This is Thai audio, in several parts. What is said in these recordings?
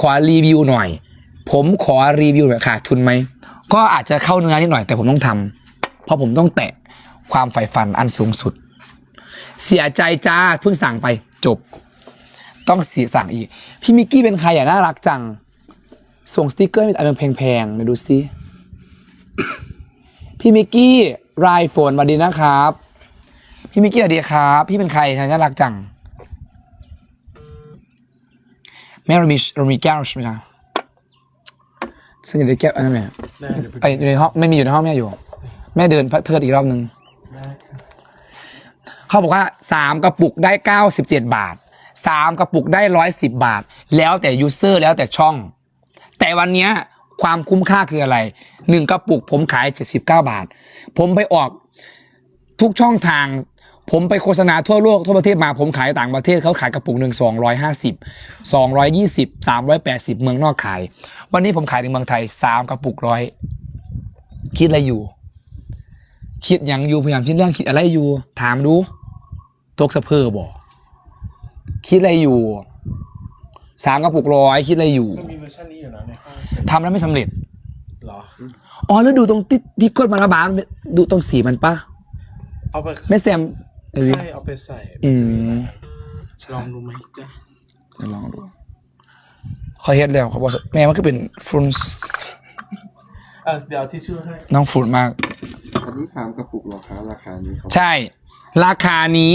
ขอรีวิวหน่อย ผมขอรีวิวแบบขาดทุนไหม ก็อาจจะเข้าเนื้อนิดหน่อยแต่ผมต้องทำเพราะผมต้องแตะความใฝ่ฝันอันสูงสุด เสียใจจ้าเพิ่งสั่งไปจบ ต้องเสียสั่งอีก พี่มิกกี้เป็นใครอะน่ารักจัง ส่งสติกเกอร์เป็นอะไรแพงๆมาดูสิพี่มิกกี้รายฝนสวัสดีนะครับ พี่มิกกี้สวัสดีครับ พี่เป็นใครน่ารักจัง แม่เรามีเรามีแก้วใช่ไหมครับฉันอยากได้แก้วอันนั้นไหมได้เดี๋ยวไปไออยู่ในห้องไม่มีอยู่ในห้องแม่อยู่ แม่เดินเทิดอีกรอบนึงได้ครับเขาบอกว่าสามกระปุกได้เก้าสิบเจ็ดบาทสามกระปุกได้ร้อยสิบบาท แล้วแต่ยูเซอร์แล้วแต่ช่อง แต่วันเนี้ยความคุ้มค่าคืออะไรหนึ่งกระปุกผมขายเจ็ดสิบเก้าบาท ผมไปออกทุกช่องทาง ผมไปโฆษณาทั่วโลกทั่วประเทศมาผมขายต่างประเทศเขาขายกระปุกหนึ่งสองร้อยห้าสิบสองร้อยยี่สิบสามร้อยแปดสิบเมืองนอกขาย วันนี้ผมขายในเมืองไทยสามกระปุกร้อยคิดอะไรอยู่ คิดอย่างอยู่พยายามคิดเรื่องคิดอะไรอยู่ ถามดูตกสะเพอบอกคิดอะไรอยู่สามกระปุกร้อยคิดอะไรอยู่ก็มีเวอร์ชันนี้อยู่นะในห้องทำแล้วไม่สำเร็จ เหรอ อ๋อแล้วดูตรงที่ที่กดมาละบานดูตรงสีมันปะเอาไปไม่แซมเดี๋ยวดิ ใช่เอาไปใส่อืมลองดูไหมจ้ะเดี๋ยวลองดูเขาเฮ็ดแล้วเขาบอกแม่มันก็เป็นฟรุนส์เออเดี๋ยวเอาที่ชื่อให้น้องฟรุนมาก อันนี้สามกระปุกเหรอคะราคานี้ครับใช่ ราคานี้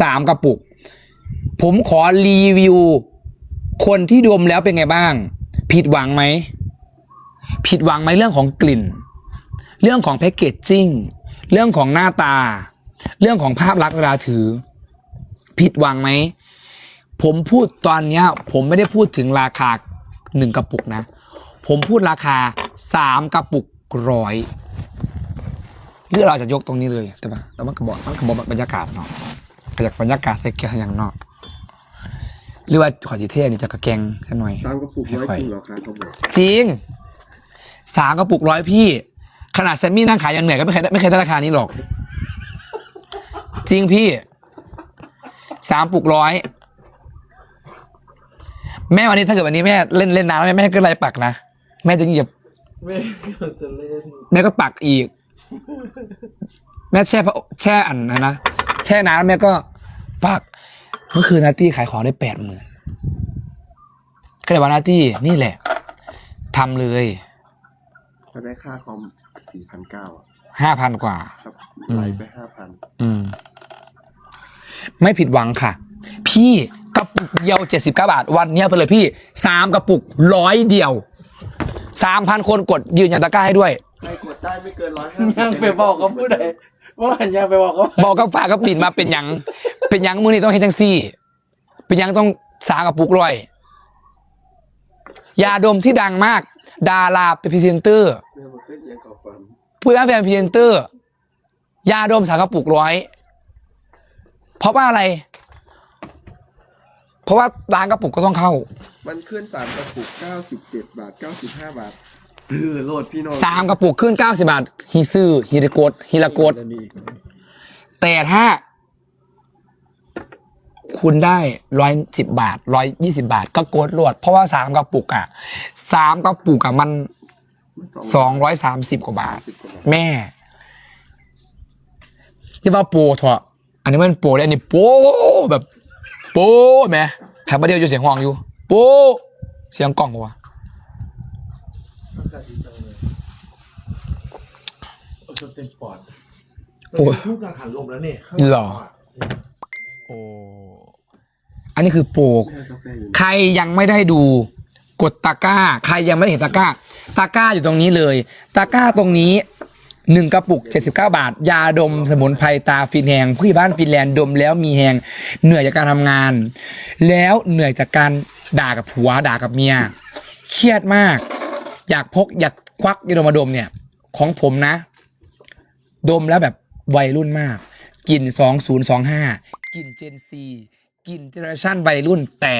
สามกระปุก ผมขอรีวิว คนที่ดมแล้วเป็นไงบ้าง ผิดหวังไหม ผิดหวังไหมเรื่องของกลิ่น เรื่องของแพคเกจจิ้ง เรื่องของหน้าตา เรื่องของภาพลักษณ์เวลาถือ ผิดหวังไหม ผมพูดตอนเนี้ย ผมไม่ได้พูดถึงราคาหนึ่งกระปุกนะ ผมพูดราคาสามกระปุกร้อยเรื่องเราจะยกตรงนี้เลยแต่ปะแต่มันก็บอกมันก็บอกบรรยากาศเนาะก็อยากบรรยากาศใส่เกียร์อย่างเนาะหรือว่าขอจีเท่นี่จะกระแกงแค่หน่อยสามกระปุกร้อยค่อยๆจริงเหรอคะเขาบอกจริงสามกระปุกร้อยพี่ ขนาดแซมมี่นั่งขายยังเหนื่อยก็ไม่เคยได้ไม่เคยได้ราคานี้หรอก จริงพี่สามปุกร้อยแม่วันนี้ถ้าเกิดวันนี้แม่เล่นเล่นน้ำแล้วแม่แม่ก็ไล่ปักนะแม่จะเหยียบไม่เราจะเล่นแม่ก็ปักอีก แม่แช่พระแช่อันนะนะแช่น้ำแล้วแม่ก็ปักเมื่อคืนนาตี้ขายของได้แปดหมื่นก็เลยว่านาตี้นี่แหละทำเลยเขาได้ค่าคอมสี่พันเก้าห้าพันกว่าครับอืมไหลไปห้าพันอืม ไม่ผิดหวังค่ะ พี่กระปุกเดียวเจ็ดสิบเก้าบาท วันเนี้ยไปเลยพี่สามกระปุกร้อยเดียวสามพันคนกดยืนยันตะกร้าให้ด้วย ใครกดได้ไม่เกินร้อยห้าสิบยังไปบอกเขาผู้ใดว่าหันยังไปบอกเขาบอกกับฝากกับดินมาเป็นหยังเป็นหยังมือนี่ต้องเฮ็ดจังซี่ เป็นหยังต้องสากระปุกร้อยยาดมที่ดังมาก ดาราเป็นพรีเซนเตอร์เนี่ยมันเป็นยังกับฟันผู้ว่าแฟนพรีเซนเตอร์ ยาดมสากระปุกร้อย เพราะว่าอะไร เพราะว่าร้านกระปุกก็ต้องเข้า มันขึ้นสามกระปุกเก้าสิบเจ็ดบาทเก้าสิบห้าบาทเออโหลดพี่น้องสามกระปุกขึ้นเก้าสิบาทฮิซื้อฮิรโกดฮิรโกด อันนี้อีกแต่ถ้า คุณได้ร้อยสิบบาทร้อยยี่สิบาท ก็โกดรวด เพราะว่าสามกระปุกอะสามกระปุกอะมันสองร้อยสามสิบกว่าบาท สิบกว่าบาทแม่ที่ว่าโปรเถอะ อันนี้มันโปรเลยอันนี้โปรแบบ โปรแหม่แถมมาเดียวอยู่เสียงห้องอยู่ โปรเสียงกล้องปะวะอากาศดีจังเลยโอ้จนเต็มปอดโอ้ยพูดกังหันลมแล้วเนี่ยเหรอโอ้อันนี้คือโปรแช่กาแฟอยู่ใครยังไม่ได้ดูกดตะกร้า ใครยังไม่ได้เห็นตะกร้า ตะกร้าอยู่ตรงนี้เลย ตะกร้าตรงนี้ หนึ่งกระปุก 79 บาท ยาดมสมุนไพรตาฟินแหงผู้ใหญ่บ้านฟินแลนด์ดมแล้วมีแหงเหนื่อยจากการทำงาน แล้วเหนื่อยจากการด่ากับผัวด่ากับเมีย เครียดมาก อยากพกอยากควักยาดมมาดมเนี่ย ของผมนะ ดมแล้วแบบวัยรุ่นมากกลิ่น2025กลิ่นเจนซีกลิ่นเจเนอเรชันวัยรุ่นแต่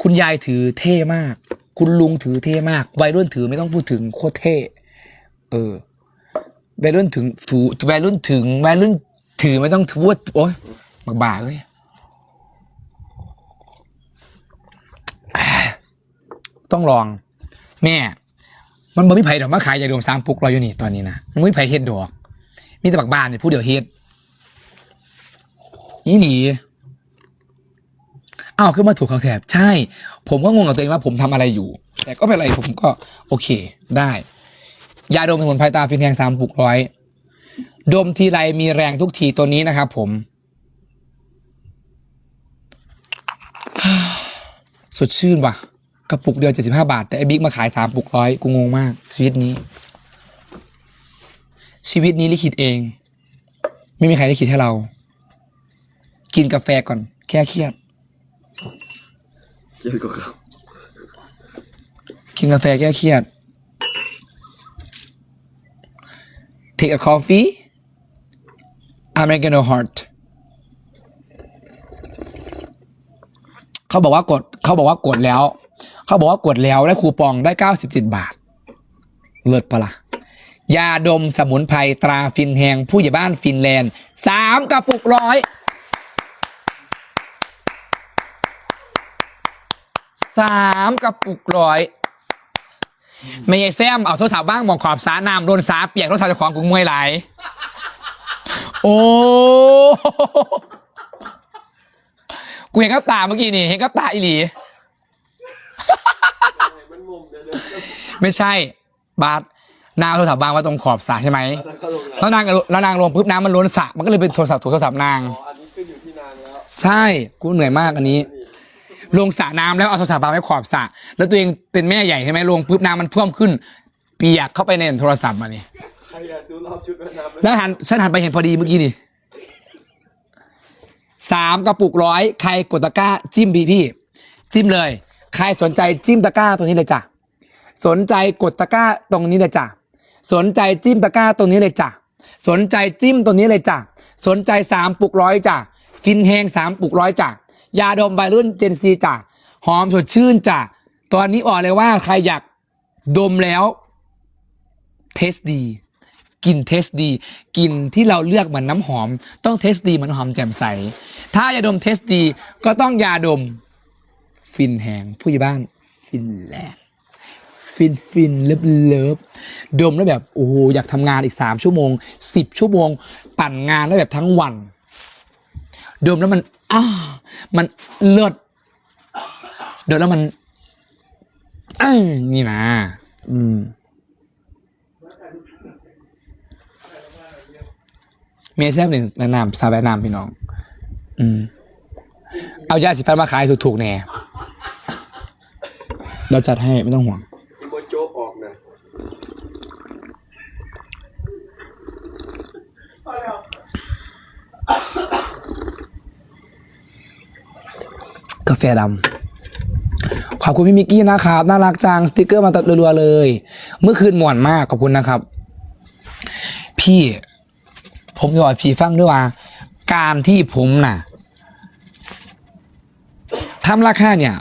คุณยายถือเท่มาก คุณลุงถือเท่มาก วัยรุ่นถือไม่ต้องพูดถึงโคตรเท่เออ วัยรุ่นถึงถือวัยรุ่นถึงวัยรุ่นถือไม่ต้องพูดโอ๊ยบักบ่าเลยต้องลอง แม่ มันบ่มีไผ่ดอกมาขายยาดมสามปุกเราอยู่นี่ตอนนี้นะมันบ่มีไผ่เฮ็ดดอก มีแต่บักบ้านเนี่ยผู้เดียวเฮ็ดยี่หลีอ้าวขึ้นมาถูกเขาแถบใช่ ผมก็งงกับตัวเองว่าผมทำอะไรอยู่ แต่ก็ไม่เป็นไรผมก็โอเคได้ ยาดมสมุนไพรตาฟินแทงสามปุกร้อยดมทีไรมีแรงทุกทีตัวนี้นะครับผม สดชื่นว่ะ กระปุกเดียว75บาท แต่ไอ้บิ๊กมาขาย3ปุกร้อยกูงงมาก ชีวิตนี้ ชีวิตนี้ลิขิตเอง ไม่มีใครลิขิตให้เรา กินกาแฟก่อน แค่เครียดเยอะกว่าเขากินกาแฟแก้เครียด take a coffee Americano heart เขาบอกว่ากดเขาบอกว่ากดแล้ว เขาบอกว่ากดแล้วได้คูปองได้97บาท เลิศปะละ่ะยาดมสมุนไพรตราฟินแหงผู้ใหญ่บ้านฟินแลนด์สามกระปุกร้อยสามกระปุกร้อย ไม่ใช่แซมเอาโทรศัพท์บ้างมองขอบสาน้ำโดนสาเปียกโทรศัพท์เจ้าของกุ้งมวยไหลายโอ้กูเห็นกับตาเมื่อกี้นี่เห็นกับตาอีหลี มันมุมเดี๋ยวเดี๋ยวไม่ใช่ บาสนางเอาโทรศัพท์วางไว้ตรงขอบสระใช่ไหมแล้วก็ลงแล้วนางแล้วนางลงปุ๊บน้ำมันล้นสระมันก็เลยเป็นโทรศัพท์ถูกโทรศัพท์นาง อ๋ออันนี้ขึ้นอยู่ที่นางแล้วใช่ กูเหนื่อยมากอันนี้ ลงสระน้ำแล้วเอาโทรศัพท์วางไว้ขอบสระแล้วตัวเองเป็นแม่ใหญ่ใช่ไหมลงปุ๊บน้ำมันท่วมขึ้นเปียกเข้าไปในโทรศัพท์มานี่ใครอยากดูรอบชุดว่ายน้ำไหมแล้วหันฉันหันไปเห็นพอดีเมื่อกี้นี่สามกระปุกร้อยใครกดตะกร้าจิ้มพี่พี่จิ้มเลย ใครสนใจจิ้มตะกร้าตรงนี้เลยจ้ะสนใจกดตะกร้าตรงนี้เลยจ้ะสนใจจิ้มตะกร้าตรงนี้เลยจ้ะสนใจจิ้มตรงนี้เลยจ้ะสนใจสามปุกร้อยจ้ะฟินแห้งสามปุกร้อยจ้ะ ยาดมใบรุ่นเจนซีจ้ะหอมสดชื่นจ้ะตอนนี้บอกเลยว่าใครอยากดมแล้ว เทสดีกลิ่นเทสดีกลิ่นที่เราเลือกเหมือนน้ำหอม ต้องเทสดีเหมือนหอมแจ่มใส ถ้ายาดมเทสดีก็ต้องยาดม ฟินแหงผู้ใหญ่บ้าน ฟินแลนด์ฟินฟินเลิฟเลิฟดมแล้วแบบ โอ้โห อยากทำงานอีกสามชั่วโมงสิบชั่วโมง ปั่นงานแล้วแบบทั้งวัน ดมแล้วมัน อ้ามันเลิศดมแล้วมันเอ้นี่นะ อืม เมียแซ่บหนึ่งแนะนำซาแนะนำพี่น้อง อืม เอายาสีฟันมาขายถูกๆแน่เราจัดให้ไม่ต้องห่วง มีโมโจ๊กออกนะ กาแฟดำขอบคุณพี่มิกกี้นะครับน่ารักจังสติกเกอร์มาตัดรัวๆเลย เมื่อคืนหม่วนมากขอบคุณนะครับ พี่ ผมจะบอกพี่ฟังด้วยว่า การที่ผมน่ะทำราคาเนี่ย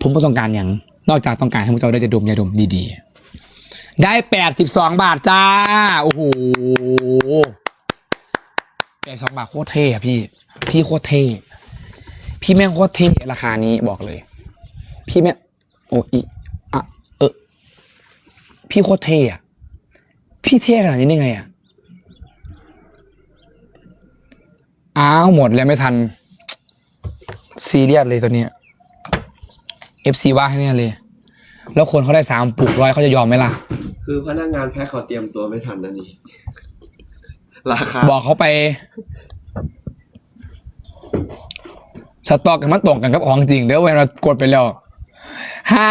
ผมก็ต้องการอย่าง นอกจากต้องการให้พวกเจ้าได้จะดมยาดมดีๆ ได้แปดสิบสองบาทจ้า โอ้โหแปดสองบาทโคตรเท่อะพี่ พี่โคตรเท่ พี่แม่งโคตรเท่ราคานี้บอกเลย พี่แม่งโอ้อีอะเออ พี่โคตรเท่อะพี่เท่ขนาดนี้ได้ไงอะอ้าวหมดแล้วไม่ทัน ซีเรียสเลยตัวเนี้ย FC ว่าให้เนี่ยเลย แล้วคนเขาได้สามปลุกร้อยเขาจะยอมไหมล่ะ คือพนักงานแพ็คเขาเตรียมตัวไม่ทันนะนี่ ราคา บอกเขาไป สต็อกกันมันตรงกันกับของจริงเดี๋ยวเวลากดไปแล้วหา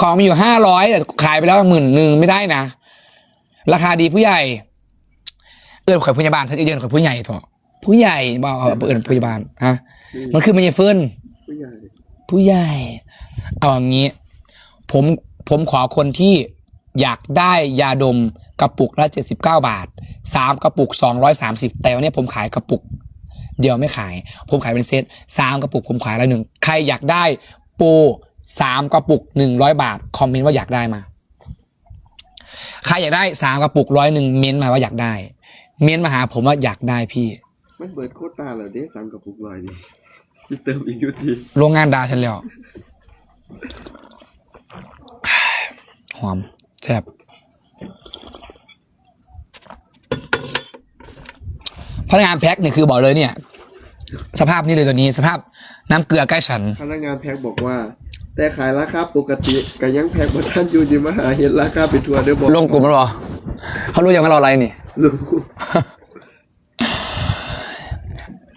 ของมีอยู่ห้าร้อยแต่ขายไปแล้วหมื่นหนึ่งไม่ได้นะ ราคาดีผู้ใหญ่ เอื้อนข่อยพยาบาลถ้าจะเอื้อนข่อยผู้ใหญ่เถอะผู้ใหญ่บอกเอาเอื้อนพยาบาลฮะมันคือมันยังเฟิร์นผู้ใหญ่ผู้ใหญ่ เอาอย่างนี้ ผมผมขอคนที่อยากได้ยาดมกระปุกละ79บาทสามกระปุก230แต่วันนี้ผมขายกระปุก เดียวไม่ขาย ผมขายเป็นเซตสามกระปุกผมขายละหนึ่งใครอยากได้โปรสามกระปุกหนึ่งร้อยบาท คอมเมนต์ว่าอยากได้มา ใครอยากได้สามกระปุกร้อยหนึ่งเม้นต์มาว่าอยากได้ เม้นต์มาหาผมว่าอยากได้พี่ มันเบิดโคตรตาเหรอเด้สามกับปุกลอยดิพี่เติมอีกยุทีโรงงานดาฉันแล้วอมแซ่บ พนักงานแพ็คเนี่ยคือบอกเลยเนี่ย สภาพนี่เลยตัวนี้สภาพน้ำเกลือใกล้ฉัน พนักงานแพ็คบอกว่า แต่ขายราคาปกติก็ยังแพ็คบ่ทันอยู่ดีมาหาเห็นราคาไปทัวร์เด้อบอกลงกลุ่มแล้วเหรอเขารู้ยังว่าเราอะไรนี่รู้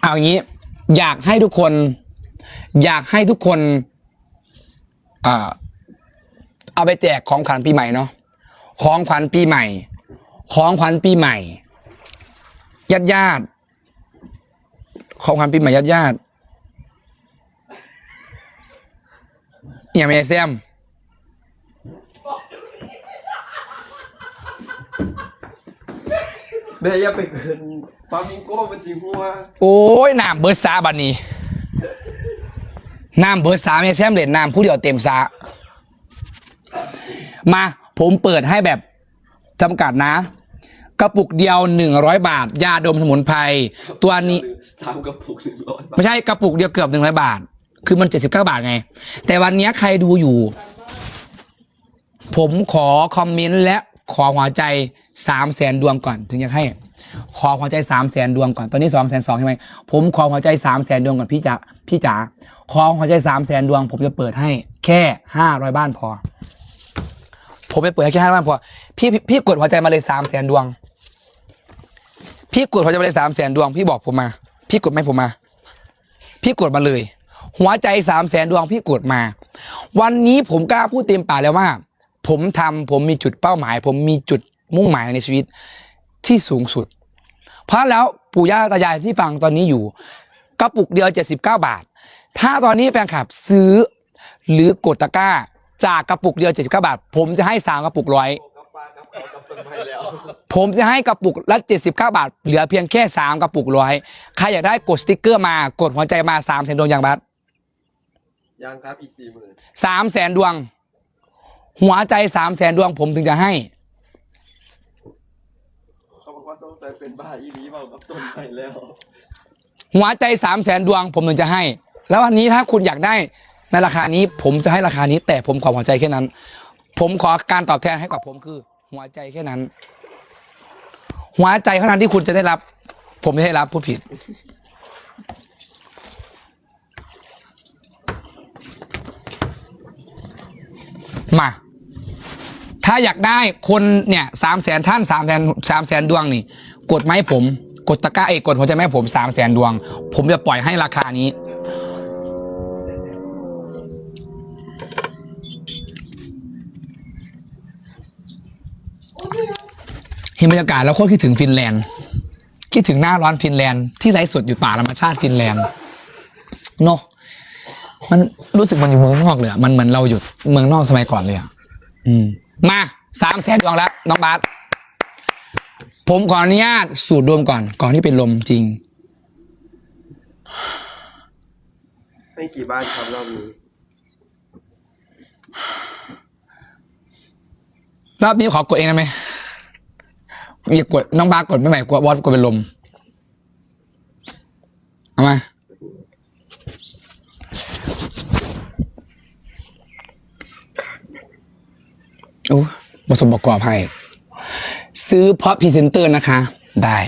เอาอย่างนี้ อยากให้ทุกคน อยากให้ทุกคนอ่าเอาไปแจกของขวัญปีใหม่เนาะของขวัญปีใหม่ ของขวัญปีใหม่ ญาติญาติๆของขวัญปีใหม่ญาติญาติๆอย่างไม่ได้แซมแม่อย่าไปเกินฟามิงโก้มันสิหัวโอ้ยน้ำเบิร์ดซาบันนี้น้ำเบิร์ดซาไม่ใช่แซมเหรียญน้ำผู้เดียวเต็มซามาผมเปิดให้แบบจำกัดนะ กระปุกเดียวหนึ่งร้อยบาท ยาดมสมุนไพรตัวนี้ สามกระปุกหนึ่งร้อยบาทไม่ใช่กระปุกเดียวเกือบหนึ่งร้อยบาท คือมันเจ็ดสิบเก้าบาทไง แต่วันนี้ใครดูอยู่ ผมขอคอมเมนต์และขอหัวใจสามแสนดวงก่อน ถึงจะให้ ขอหัวใจสามแสนดวงก่อน ตอนนี้สองแสนสองใช่ไหมผมขอหัวใจสามแสนดวงก่อนพี่จ๋าพี่จ๋าขอหัวใจสามแสนดวง ผมจะเปิดให้ แค่ห้าร้อยบ้านพอ ผมจะเปิดให้แค่ห้าบ้านพอพี่พี่พี่กดหัวใจมาเลยสามแสนดวง พี่กดหัวใจมาเลยสามแสนดวง พี่บอกผมมา พี่กดไม่ผมมา พี่กดมาเลย หัวใจสามแสนดวงพี่กดมา วันนี้ผมกล้าพูดเต็มปากแล้วว่า ผมทำผมมีจุดเป้าหมาย ผมมีจุดมุ่งหมายในชีวิตที่สูงสุด เพราะแล้วปู่ย่าตายายที่ฟังตอนนี้อยู่กระปุกเดียว 79 บาท ถ้าตอนนี้แฟนคลับซื้อหรือกดตะกร้า จากกระปุกเดียว 79 บาท ผมจะให้สามกระปุกร้อย ผมจะให้กระปุกละ79 บาท เหลือเพียงแค่ 3 กระปุกร้อยใครอยากได้กดสติกเกอร์มากดหัวใจมา3แสนดวงอย่างบัตยังครับอีกสี่หมื่นสามแสนดวง หัวใจสามแสนดวงผมถึงจะให้เขาบอกว่าต้องใส่เป็นบ้าอีนี้เปล่ากับต้นไม้แล้ว หัวใจสามแสนดวง ผมถึงจะให้ แล้ววันนี้ถ้าคุณอยากได้ในราคานี้ ผมจะให้ราคานี้ แต่ผมขอหัวใจแค่นั้น ผมขอการตอบแทนให้กับผมคือ หัวใจแค่นั้น หัวใจเท่านั้นที่คุณจะได้รับ ผมไม่ได้รับผู้ผิด มา ถ้าอยากได้คนเนี่ยสามแสนท่านสามแสนสามแสนดวงนี่ กดไหมให้ผม กดตะกร้าเอยกดหัวใจไหมาให้ผมสามแสนดวง ผมจะปล่อยให้ราคานี้ เห็นบรรยากาศแล้วโคตรคิดถึงฟินแลนด์ คิดถึงหน้าร้อนฟินแลนด์ที่ไร้สดอยู่ป่าธรรมชาติฟินแลนด์เนาะมันรู้สึกมันอยู่เมืองนอกเลยอะมันเหมือนเราอยู่เมืองนอกสมัยก่อนเลยอะอืม มาสามแสนดวงแล้วน้องบาสผมขออนุญาตสูดดมก่อน ก่อนที่เป็นลมจริง ให้กี่บ้านครับรอบนี้รอบนี้ขอกดเองได้ไหม อย่ากดน้องบาสกดไม่ไหวกลัวบอสกดเป็นลมเอามาโอ้ผสมประกอบให้ ซื้อเพราะพรีเซนเตอร์นะคะ ได้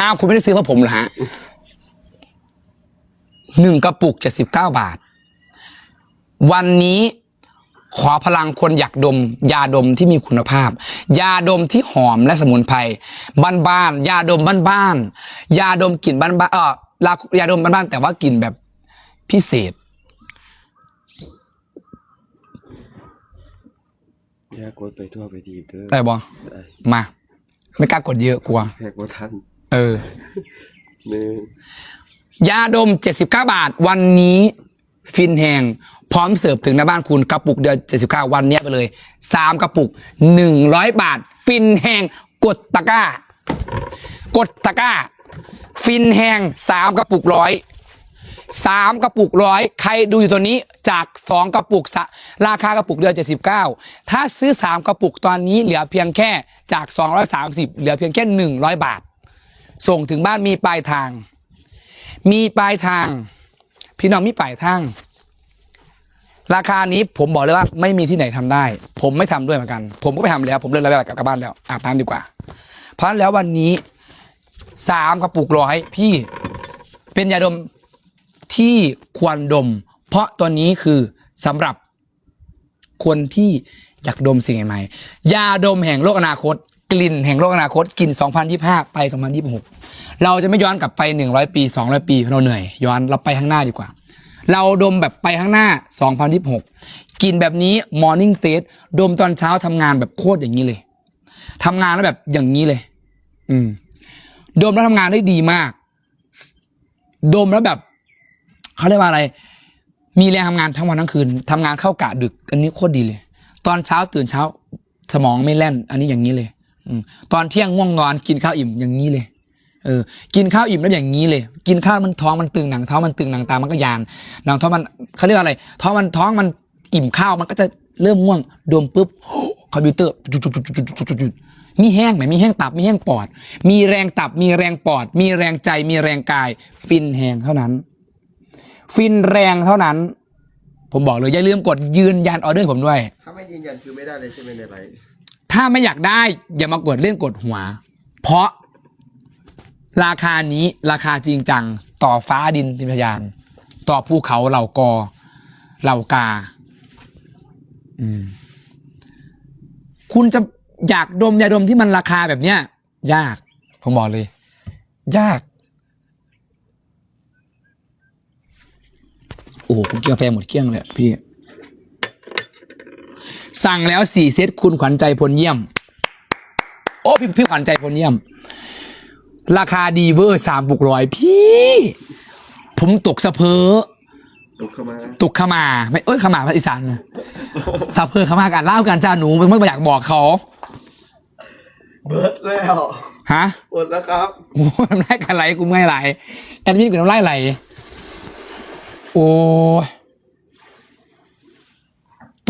อ้าว คุณไม่ได้ซื้อเพราะผมเหรอฮะหนึ่งกระปุกเจ็ดสิบเก้าบาท วันนี้ ขอพลังคนอยากดม ยาดมที่มีคุณภาพ ยาดมที่หอมและสมุนไพรบ้านๆยาดมบ้านๆยาดมกลิ่นบ้านๆเออยายาดมบ้านๆแต่ว่ากลิ่นแบบพิเศษอย่ากดไปทั่วไปทีบเด้อได้บอได้มา ไม่กล้ากดเยอะกลัวแพ็กว่าทันเออหนึ่งยาดม 79 บาท วันนี้ ฟินแหง พร้อมเสิร์ฟถึงหน้าบ้านคุณกระปุกเดียว79 วันเนี้ยไปเลย 3 กระปุก 100 บาท ฟินแหงกดตะกร้า กดตะกร้า ฟินแหง3 กระปุกร้อยสามกระปุกร้อยใครดูอยู่ตัวนี้จาก 2 กระปุกสะราคากระปุกเดียว79 ถ้าซื้อ 3 กระปุกตอนนี้เหลือเพียงแค่จาก 230 เหลือเพียงแค่ 100 บาท ส่งถึงบ้านมีปลายทาง มีปลายทาง พี่น้องมีปลายทาง ราคานี้ผมบอกเลยว่าไม่มีที่ไหนทำได้ ผมไม่ทำด้วยเหมือนกัน ผมก็ไปทำแล้ว ผมเลิกแล้วกลับบ้านแล้วอาบน้ำดีกว่า เพราะฉะนั้นแล้ววันนี้สามกระปุกร้อยพี่เป็นยาดมที่ควรดม เพราะตัวนี้คือสำหรับคนที่อยากดมสิ่งใหม่ๆยาดมแห่งโลกอนาคต กลิ่นแห่งโลกอนาคตกลิ่น 2025 ไป 2026 เราจะไม่ย้อนกลับไป 100 ปี 200 ปี เราเหนื่อย ย้อนเราไปข้างหน้าดีกว่า เราดมแบบไปข้างหน้า 2026 กินแบบนี้ morning face ดมตอนเช้าทำงานแบบโคตรอย่างนี้เลยทำงานแล้วแบบอย่างนี้เลย อืม ดมแล้วทำงานได้ดีมาก ดมแล้วแบบเขาเรียกว่าอะไร มีแรงทำงานทั้งวันทั้งคืนทำงานเข้ากะดึก อันนี้โคตรดีเลย ตอนเช้าตื่นเช้า สมองไม่แล่น อันนี้อย่างนี้เลย อืม ตอนเที่ยงง่วงนอนกินข้าวอิ่มอย่างนี้เลย เออกินข้าวอิ่มแล้วอย่างนี้เลย กินข้าวมันท้องมันตึงหนังท้องมันตึงหนังตามันก็ยานหนังท้องมันเขาเรียกว่าอะไรท้องมันท้องมันอิ่มข้าวมันก็จะเริ่มง่วงดมปุ๊บคอมพิวเตอร์จุดจุดจุดจุดจุดจุดจุดมีแห้งไหมมีแห้งตับมีแห้งปอด มีแรงตับมีแรงปอด มีแรงใจมีแรงกาย ฟินแหงเท่านั้น ฟินแรงเท่านั้น ผมบอกเลยอย่าลืมกดยืนยันออเดอร์ผมด้วย ถ้าไม่ยืนยันคือไม่ได้เลยใช่ไหมในไลฟ์ถ้าไม่อยากได้อย่ามากดเล่นกดหัว เพราะ ราคานี้ราคาจริงจัง ต่อฟ้าดินเป็นพยาน ต่อภูเขาเหล่ากอเหล่ากา อืม คุณจะอยากดมยาดมที่มันราคาแบบเนี้ย ยาก ผมบอกเลย ยาก โอ้โหกินกาแฟหมดเกลี้ยงเลยพี่ สั่งแล้วสี่เซตคุณขวัญใจพลเยี่ยม โอ้พี่พี่ขวัญใจพลเยี่ยม ราคาดีเวอร์สามปุกร้อยพี่ ผมตกสะเพอตกเข้ามาตกขมา ไม่เอ้ยขมาภาษาอีสานนะสะเพอขมากันเล่ากันจ้าหนูไม่ไม่อยากบอกเขา เบิร์ดแล้วฮะหมดแล้วครับโอ้ยน้ำลายกันไหลกูไม่ไหลแอดมินกูน้ำลายไหลโอ้ย